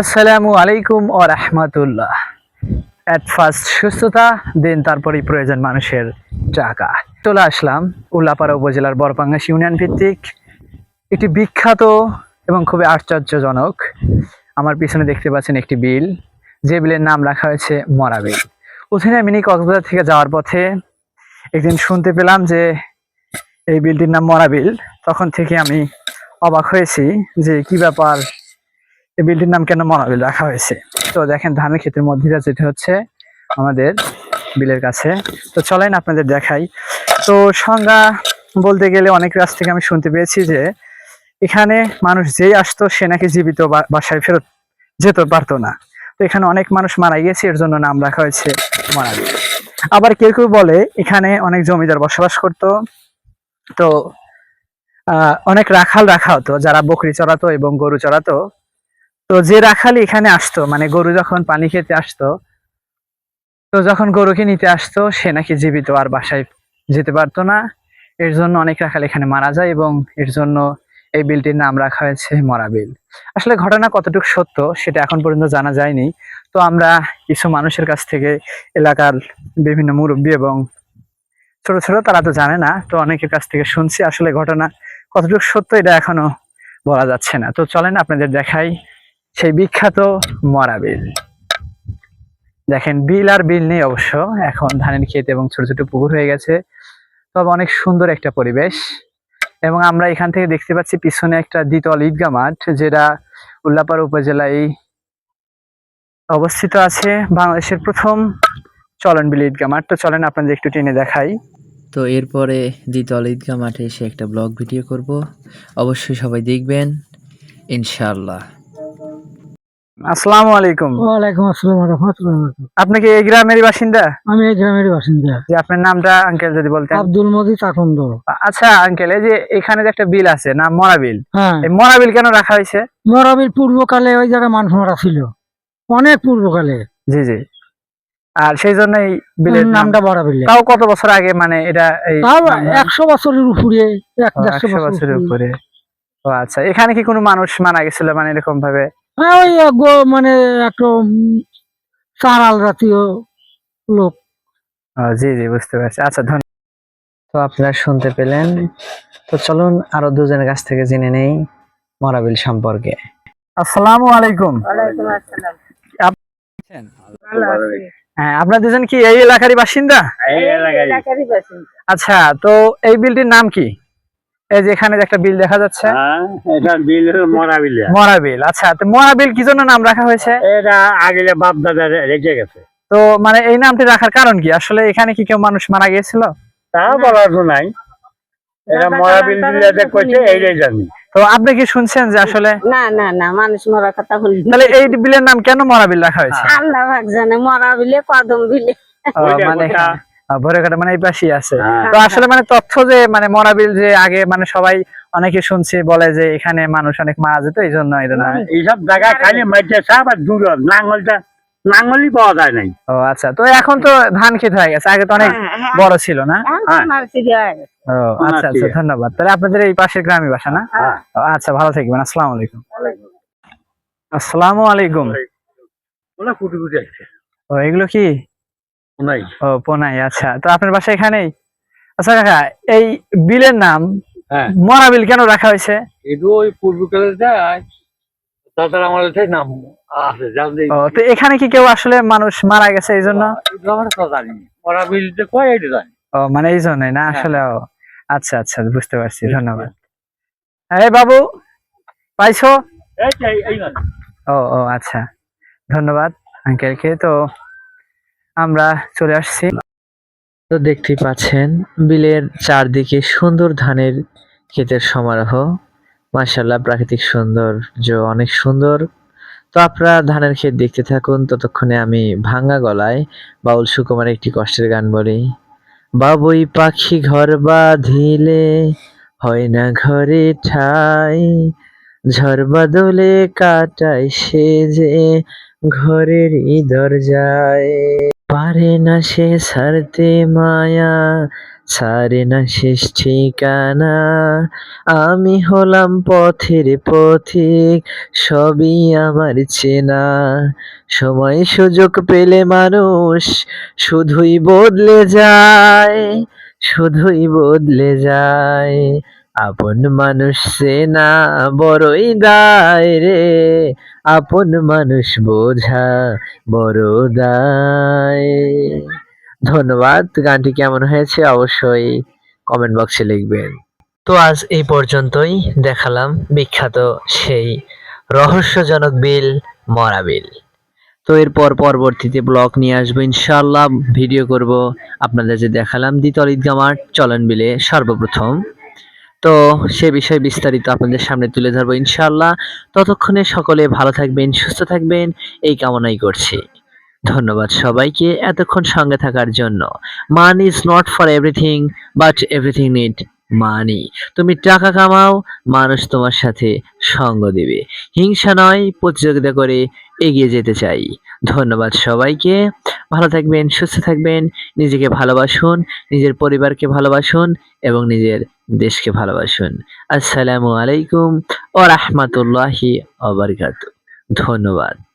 আসসালামু আলাইকুম ও রহমতুল্লাহ। At first সুস্থতা দেন তারপরেই প্রয়োজন মানুষের টাকা চলে আসলাম উল্লাপাড়া উপজেলার বরপাঙ্গাস ইউনিয়ন ভিত্তিক। একটি বিখ্যাত এবং খুবই আশ্চর্যজনক। আমার পিছনে দেখতে পাচ্ছেন একটি বিল। যে বিলের নাম রাখা হয়েছে মরা বিল। উঠিনে মিনি কক্সবাজার থেকে যাওয়ার পথে একদিন শুনতে পেলাম যে এই বিলটির নাম মরা বিল। তখন থেকে আমি অবাক হয়েছি যে কি ব্যাপার এই বিলটির নাম কেন মরাবিল রাখা হয়েছে? তো দেখেন, ধানের ক্ষেতের মধ্যে যেতে হচ্ছে আমাদের বিলের কাছে। তো চলেন আপনাদের দেখাই। তো সংজ্ঞা বলতে গেলে অনেক কাছ থেকে আমি শুনতে পেয়েছি যে এখানে মানুষ যেই আসতো, সে নাকি জীবিত বাসায় ফেরত যেতে পারতো না। তো এখানে অনেক মানুষ মারা গিয়েছে, এর জন্য নাম রাখা হয়েছে মরাবিল আবার কেউ কেউ বলে এখানে অনেক জমিদার বসবাস করতো। তো অনেক রাখাল রাখা হতো, যারা বকরি চড়াতো এবং গরু চড়াতো। তো যে রাখালি এখানে আসতো মানে গরু যখন পানি খেতে আসতো, তো যখন গরুকে নিতে আসতো, সে নাকি জীবিত আর বাসায় যেতে পারতো না। এর জন্য অনেক রাখাল এখানে মারা যায় এবং এর জন্য এই বিলটির নাম রাখা হয়েছে মরা বিল। আসলে ঘটনা কতটুকু সত্য সেটা এখন পর্যন্ত জানা যায়নি। তো আমরা কিছু মানুষের কাছ থেকে এলাকার বিভিন্ন মুরব্বী এবং ছোট ছোট তারা তো জানে না, তো অনেকের কাছ থেকে শুনছি। আসলে ঘটনা কতটুকু সত্য এটা এখনও বলা যাচ্ছে না। তো চলেন আপনাদের দেখাই। সেই বিখ্যাত মরা বিল। দেখেন, বিল আর বিল নেই অবশ্য। এখন ধানের ক্ষেত এবং ছোট ছোট পুকুর হয়ে গেছে। তবে অনেক সুন্দর একটা পরিবেশ। এবং আমরা এখান থেকে দেখতে পাচ্ছি পিছনে একটা দ্বিতল ঈদগা মাঠ, যেটা উল্লাপাড়া উপজেলায় অবস্থিত আছে। বাংলাদেশের প্রথম চলন বিল ঈদগা মাঠ। তো চলেন আপনাদের একটু টেনে দেখাই। তো এরপরে দ্বিতল ঈদগা মাঠে এসে একটা ব্লগ ভিডিও করব। অবশ্যই সবাই দেখবেন। ইনশাআল্লাহ। আসসালামু আলাইকুম। ওয়ালাইকুম আসসালাম রহমতুল্লাহ আপনি কি এই গ্রামেরই বাসিন্দা? আমি এই গ্রামের বাসিন্দা। যে আপনার নামটা আঙ্কেল যদি বলতেন। আব্দুল মজিদ আকন্দ। আচ্ছা আঙ্কেল এই যে এখানে যে একটা বিল আছে নাম মরা বিল হ্যাঁ। এই মরা বিল কেন রাখা হয়েছে? মরাবিল পূর্বকালে ওই জায়গায় মানুষ মারা ছিল। অনেক পূর্বকালে। জি জি। আর সেই জন্যই বিলের নামটা মরাবিল। তাও কত বছর আগে মানে এটা এই তাও একশো বছরের উপরে এক দেড়শো একশো বছরের উপরে। ও আচ্ছা এখানে কি কোনো মানুষ মারা গেছিল মানে এরকম ভাবে হ্যাঁ ওই মানে একটা চারাল জাতীয় লোক। জি জি বুঝতে পারছি। আচ্ছা ধন্যবাদ তো আপনারা শুনতে পেলেন। তো চলুন আরও দুজনের কাছ থেকে জেনে নেই মরাবিল সম্পর্কে। আসসালামু আলাইকুম। হ্যাঁ আপনার দুজন কি এই এলাকারই বাসিন্দা। আচ্ছা তো এই বিলটির নাম কি? এই যে এখানে একটা বিল দেখা যাচ্ছে। হ্যাঁ, এটা বিল মরা বিল। মরা বিল আচ্ছা তো মরা বিল কি জন্য নাম রাখা হয়েছে? এটা আগে বাপ দাদা রেখে গেছে। তো মানে এই নামটি রাখার কারণ কি? আসলে এখানে কি কেউ মানুষ মারা গিয়েছিল? তা বলার তো নাই। এটা মরা বিল দিলে যে কইছে এইটাই জানি। তো আপনি কি শুনছেন যে আসলে না না না মানুষ মরার কথা বলি তাহলে এই বিলের নাম কেন মরা বিল রাখা হয়েছে? আল্লাহ ভাগ জানে মরা বিলে কদম বিলে। মানে ভোরেঘাটা মানে এই পাশেই আছে। হ্যাঁ। তো আসলে মানে তথ্য যে মানে মরা বিল যে আগে মানে সবাই অনেকে শুনছে বলে যে এখানে মানুষ অনেক মারা যেত এই জন্য এইসব জায়গায় খালি মাইতে সাপ আর দূর নাঙ্গলটা নাঙ্গলই পাওয়া যায় নাই। ও আচ্ছা তো এখন তো ধান ক্ষেত হয়ে গেছে আগে তো অনেক বড় ছিল না? হ্যাঁ। মারছি দেওয়া গেছে। ও আচ্ছা আচ্ছা ধন্যবাদ। তাহলে আপনাদের এই পাশের গ্রামে বাসা না? হ্যাঁ। আচ্ছা ভালো থাকবেন আসসালামু আলাইকুম। আসসালামু আলাইকুম। ও এগুলো কি? নাই ও পোনাই আচ্ছা। তো আপনার বাসা এখানেই? আচ্ছা কাকা এই বিলের নাম হ্যাঁ। মরা বিল কেন রাখা হয়েছে? ওই পূর্বকালে যায় সেই নাম আছে তো এখানে কি কেউ আসলে মানুষ মারা গেছে এই জন্য? জানি মরা বিল যে কয় এটা জানি ও মানে এই জন্যই না আসলে ও আচ্ছা আচ্ছা বুঝতে পারছি ধন্যবাদ। হ্যাঁ বাবু পাইছো? ও ও আচ্ছা ধন্যবাদ আঙ্কেলকে তো আমরা চলে আসছি। তো দেখতেই পাচ্ছেন, বিলের চারদিকে সুন্দর ধানের ক্ষেতের সমারোহ। মাশাল্লাহ প্রাকৃতিক সৌন্দর্য অনেক সুন্দর। তো আপনারা ধানের ক্ষেত দেখতে থাকুন। ততক্ষণে আমি ভাঙ্গা গলায় বাউল সুকুমার একটি কষ্টের গান বলি। বাবুই পাখি ঘর বাঁধিলে হয় না ঘরে ঠাই। ঝড় বাদলে কাটায় সে যে ঘরেরই দরজায়। পারে না সে সারতে মায়া ছাড়ে না শেষ ঠিকানা। আমি হলাম পথের পথিক, সবই আমার চেনা। সময় সুযোগ পেলে মানুষ শুধুই বদলে যায়, শুধুই বদলে যায়। আপন মানুষ সে না বড়ই দায় রে। আপন মানুষ বোঝা বড় দায়। ধন্যবাদ, গানটি কেমন হয়েছে অবশ্যই কমেন্ট বক্সে লিখবেন। তো আজ এই পর্যন্তই, দেখালাম বিখ্যাত সেই রহস্যজনক বিল, মরা বিল। তো এরপর পরবর্তীতে ব্লগ নিয়ে আসব ইনশাল্লাহ ভিডিও করব। আপনাদের যে দেখালাম দ্বিতল ঈদগা মাঠ, চলন বিলে সর্বপ্রথম। তো সে বিষয়ে বিস্তারিত আপনাদের সামনে তুলে ধরবো ইনশাল্লাহ ততক্ষণে সকলে ভালো থাকবেন, সুস্থ থাকবেন, এই কামনাই করছি। ধন্যবাদ সবাইকে এতক্ষণ সঙ্গে থাকার জন্য। Money is not for everything but everything need money. তুমি টাকা কামাও, মানুষ তোমার সাথে সঙ্গ দেবে। হিংসা নয়, প্রতিযোগিতা করে এগিয়ে যেতে চাই। ধন্যবাদ সবাইকে। ভালো থাকবেন, সুস্থ থাকবেন, নিজেকে ভালোবাসুন, নিজের পরিবারকে ভালোবাসুন এবং নিজের দেশকে ভালোবাসুন। আসসালামু আলাইকুম ও রাহমাতুল্লাহি ধন্যবাদ।